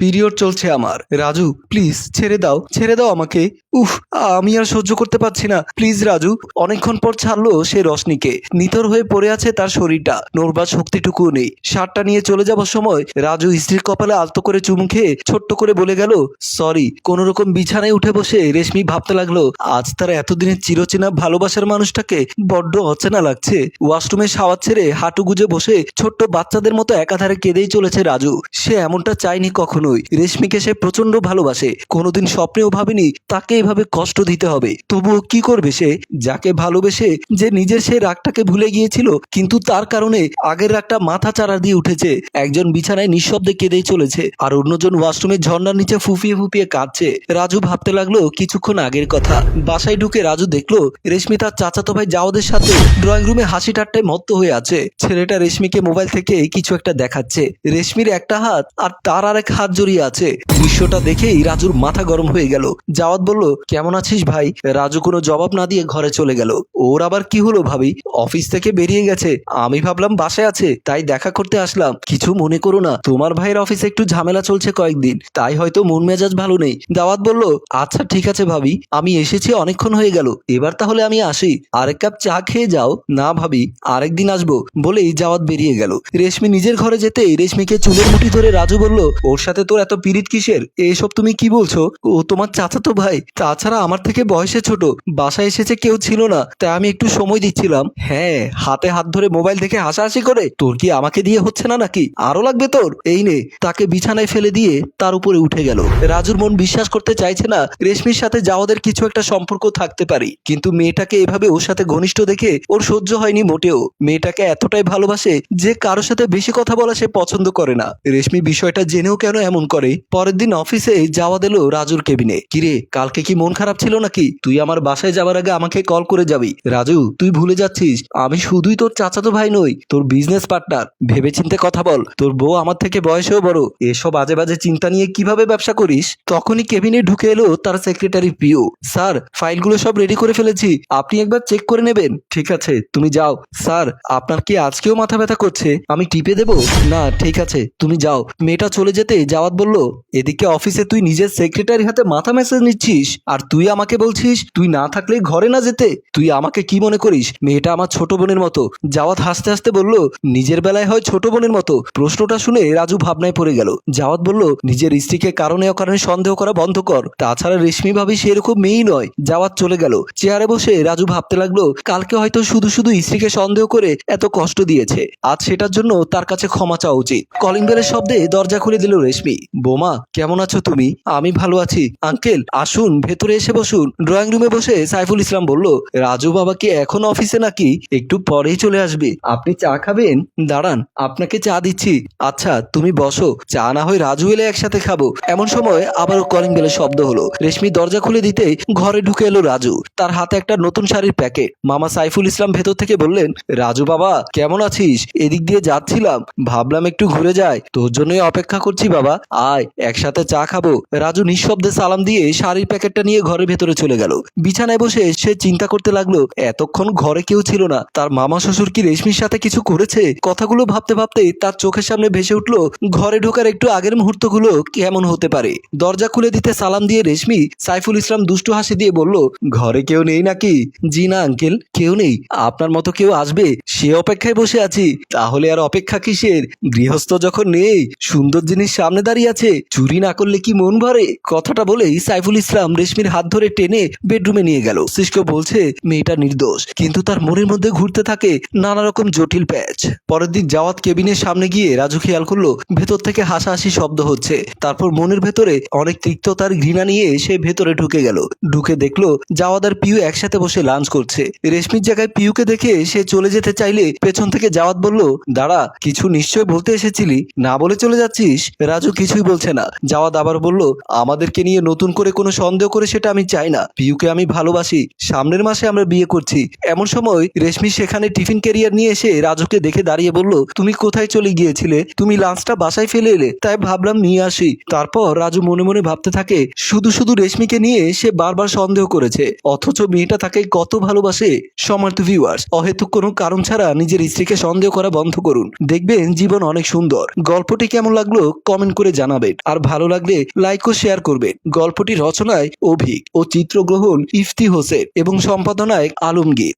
Period চলছে আমার। Raju please ছেড়ে দাও ছেড়ে দাও আমাকে। উফ, আমি আর সহ্য করতে পারছি না। প্লিজ রাজু, অনেকক্ষণ পর ছাড়লো সে রশনিকে। নিতর হয়ে পড়ে আছে তার শরীরটা। নড়বার শক্তিটুকুও নেই। শার্টটা নিয়ে চলে যাবার সময় রাজু স্ত্রীর কপালে আলতো করে চুমু খেয়ে ছোট্ট করে বলে গেল সরি কোন রকম বিছানায় উঠে বসে রেশমি ভাবতে লাগল, আজ তার এতদিনের চিরচেনা ভালোবাসার মানুষটাকে বড্ড অচেনা লাগছে। ওয়াশরুমে শাওয়ার ছেড়ে হাঁটু গুজে বসে ছোট্ট বাচ্চাদের মতো একাধারে কেঁদেই চলেছে রাজু। সে এমনটা চায়নি কখনোই রেশমিকে সে প্রচণ্ড ভালোবাসে। কোনোদিন স্বপ্নেও ভাবেনি তাকে এভাবে কষ্ট দিতে হবে। তবুও কি করবে সে? যাকে ভালোবেসে যে নিজের সে রাগটাকে ভুলে গিয়েছিল, কিন্তু তার কারণে আগের রাগটা মাথা চারা দিয়ে উঠেছে। একজন বিছানায় নিঃশব্দে কেঁদেই চলেছে আর অন্যজন ওয়াশরুমের ঝর্ণার নিচে ফুপিয়ে ফুপিয়ে কাঁদছে। রাজু ভাবতে লাগল কিছুক্ষণ আগের কথা। বাসায় ঢুকে রাজু দেখল রেশমি তার চাচাতো ভাই জাওদের সাথে ড্রয়িং রুমে হাসি ঠাট্টায় মত্ত হয়ে আছে। ছেলেটা রেশমিকে মোবাইল থেকে কিছু একটা দেখাচ্ছে। রেশমির একটা হাত আর তার আরেক হাত জড়িয়ে আছে। দৃশ্যটা দেখেই রাজুর মাথা গরম হয়ে গেল। জাওয়াত বলল, কেমন আছিস ভাই? রাজু কোনো জবাব না দিয়ে ঘরে চলে গেল। ওর আবার কি হলো ভাবি? অফিস থেকে বেরিয়ে গেছে। আমি ভাবলাম বাসায় আছে, তাই দেখা করতে আসলাম। কিছু মনে করো না, তোমার ভাইয়ের অফিসে একটু ঝামেলা চলছে কয়েকদিন। তাই হয়তো মন মেজাজ ভালো নেই। দাওয়াত বলল আচ্ছা ঠিক আছে ভাবি। আমি এসেছি, অনেকক্ষণ হয়ে গেল। এবার তাহলে আমি আসি। আরেক কাপ চা খেয়ে যাও। না ভাবি, আরেকদিন আসব। বলেই জাওয়াত বেরিয়ে গেল। রেশমি নিজের ঘরে যেতেই রেশমিকে চুলের মুঠি ধরে রাজু বলল, ওর সাথে তোর এত পিরিত কিসের? এসব তুমি কি বলছো? ও তোমার চাচাতো ভাই। তাছাড়া আমার থেকে বয়সে ছোট। বাসায় এসেছে কেউ ছিল না, তাই আমি একটু সময় দিচ্ছিলাম। হ্যাঁ হাতে হাত ধরে মোবাইল দেখে হাসাহাসি করে। তোর কি আমাকে দিয়ে হচ্ছে না নাকি? আরও লাগবে তোর? এই নে। তাকে বিছানায় ফেলে দিয়ে তার উপরে উঠে গেল। রাজুর মন বিশ্বাস করতে চাইছে না। রেশমির সাথে যাওয়াদের কিছু একটা সম্পর্ক থাকতে পারি। কিন্তু মেয়েটাকে এভাবে ওর সাথে ঘনিষ্ঠ দেখে ওর সহ্য হয়নি মোটেও। মেয়েটাকে এতটাই ভালোবাসে যে কারোর সাথে বেশি কথা বলা সে পছন্দ করে না। রেশমি বিষয়টা জেনেও কেন এমন করে, পরের দিন অফিসে যাওয়া দিল রাজুর কেবিনে কিরে, কালকে কি মন খারাপ ছিল নাকি? তুই আমার বাসায় যাবার আগে আমাকে কল করে যাবি। রাজু, তুই ভুলে যাচ্ছিস, আমি শুধুই তোর চাচাতো ভাই নই, তোর বিজনেস পার্টনার ভেবেচিন্তে কথা বল, তোর বউ আমার থেকে বয়সেও বড়, এসব বাজে বাজে চিন্তা নিয়ে কীভাবে ব্যবসা করিস? তখনই কেবিনে ঢুকে এলো তার সেক্রেটারি পিও স্যার ফাইলগুলো সব রেডি করে ফেলেছি, আপনি একবার চেক করে নেবেন। ঠিক আছে, তুমি যাও। স্যার, আপনার কি আজকেও মাথা ব্যথা করছে? আমি টিপে দেব? না, ঠিক আছে, তুমি যাও। মেয়েটা চলে যেতে যাওয়াত বলল, এদিকে অফিসে তুই নিজের সেক্রেটারি হাতে মাথা মেসেজ নিচ্ছিস, আর তুই আমাকে বলছিস, তুই না থাকলে ঘরে না যেতে। তুই আমাকে কি মনে করিস? মেয়েটা আমার ছোট বোনের মতো। জাওয়াত হাসতে হাসতে বলল, নিজের বেলায় হয় ছোট বোনের মতো। প্রশ্নটা শুনে রাজু ভাবনায় পড়ে গেল। জাওয়াত বলল, নিজের স্ত্রীকে কারণে অকারণে সন্দেহ করা বন্ধ কর। তাছাড়া রেশমি ভাবি সেরকম মেয়েই নয়। জাওয়াত চলে গেল। চেয়ারে বসে রাজু ভাবতে লাগল, কালকে হয়তো শুধু শুধু স্ত্রীকে সন্দেহ করে এত কষ্ট দিয়েছে। আজ সেটার জন্য তার কাছে ক্ষমা চাওয়া উচিত। কলিং বেলের শব্দে দরজা খুলে দিল রেশমি। বোমা, কেমন আছো তুমি? আমি ভালো আছি। আঙ্কেল, আসুন, ভেতরে এসে বসুন। ড্রয়িং রুমে বসে সাইফুল ইসলাম বলল, রাজু বাবা কি এখন অফিসে নাকি? একটু পরেই চলে আসবে। আপনি চা খাবেন? দাঁড়ান, আপনাকে চা দিচ্ছি। আচ্ছা তুমি বসো। চা না হয় রাজু এলে একসাথে খাব। এমন সময় আবারও কলিং বেলের শব্দ হলো। রেশমি দরজা খুলে দিতেই ঘরে ঢুকে এলো রাজু। তার হাতে একটা নতুন শাড়ির প্যাকেট। মামা সাইফুল ইসলাম ভেতর থেকে বললেন, রাজু বাবা, কেমন আছিস? এদিক দিয়ে যাচ্ছিলাম। ভাবলাম একটু ঘুরে যাই। তোর জন্যই অপেক্ষা করছি বাবা। আয়, একসাথে চা খাব। রাজু নিঃশব্দে সালাম দিয়ে শাড়ির প্যাকেটটা নিয়ে ঘরের ভেতরে চলে গেল। বিছানায় বসে সে চিন্তা করতে লাগল, এতক্ষণ ঘরে কেউ ছিল না। তার মামা শ্বশুর কি রেশমির সাথে কিছু করেছে? কথাগুলো ভাবতে ভাবতে তার চোখের সামনে ভেসে উঠল, ঘরে ঢোকার একটু আগের মুহূর্তগুলো কেমন হতে পারে। দরজা খুলে দিতে সালাম দিয়ে রেশমি সাইফুল ইসলাম দুষ্টু হাসি দিয়ে বলল, ঘরে কেউ নেই নাকি? জি না, আঙ্কেল, কেউ নেই। আপনার মতো কেউ আসবে? সে অপেক্ষায় বসে আছি। তাহলে আর অপেক্ষা কিসের? গৃহস্থ যখন নেই, সুন্দর জিনিস সামনে দাঁড়িয়ে আছে। চুরি না করলে কি মন ভরে? কথাটা বলেই সাইফুল ইসলাম রেশমির হাত ধরে টেনে বেডরুমে নিয়ে গেল। সিস্কো বলছে, মেয়েটা নির্দোষ, কিন্তু তার মনের মধ্যে ঘুরতে থাকে নানা রকম জটিল প্যাচ। পরের দিন জাওয়াত কেবিনের সামনে গিয়ে রাজু খেয়াল করল, ভেতর থেকে হাসাহাসি শব্দ হচ্ছে। তারপর মনের ভেতরে অনেক তিক্ততার ঘৃণা নিয়ে সে ভেতরে ঢুকে গেল। ঢুকে দেখল জাওয়াদ আর পিউ একসাথে বসে লাঞ্চ করছে। রেশমির জায়গায় পিউকে দেখে সে চলে যেতে চাইলে পেছন থেকে জাওয়াত বলল, দাঁড়া, কিছু নিশ্চয় বলতে এসেছিলি। না বলে চলে যাচ্ছিস? রাজু কিছুই বলছে না। জাওয়াদ আবার বলল, আমাদেরকে নিয়ে নতুন করে কোনো সন্দেহ করে সেটা আমি চাই না। পিউকে আমি ভালোবাসি। সামনের মাসে আমরা বিয়ে করছি। এমন সময় রেশমি সেখানে টিফিন ক্যারিয়ার নিয়ে এসে রাজুকে দেখে দাঁড়িয়ে বলল, তুমি কোথায় চলে গিয়েছিলে? তুমি লাঞ্চটা বাসায় ফেলে এলে, তাই ভাবলাম নিয়ে আসি। তারপর রাজু মনে মনে ভাবতে থাকে, শুধু শুধু রেশমিকে নিয়ে সে বারবার সন্দেহ করেছে। অথচ মেয়েটা তাকে কত ভালোবাসে। সমার্থ ভিউয়ার্স অহেতুক কোনো কারণ ছাড়া নিজের স্ত্রীকে সন্দেহ করা বন্ধ করুন। দেখবেন জীবন অনেক সুন্দর। গল্পটি কেমন লাগল কমেন্ট করে করে জানাবেন। আর ভালো লাগলে লাইক ও শেয়ার করবেন। গল্পটি রচনায় অভিক ও চিত্রগ্রহণ ইফতি হোসেন এবং সম্পাদনায় আলমগীর।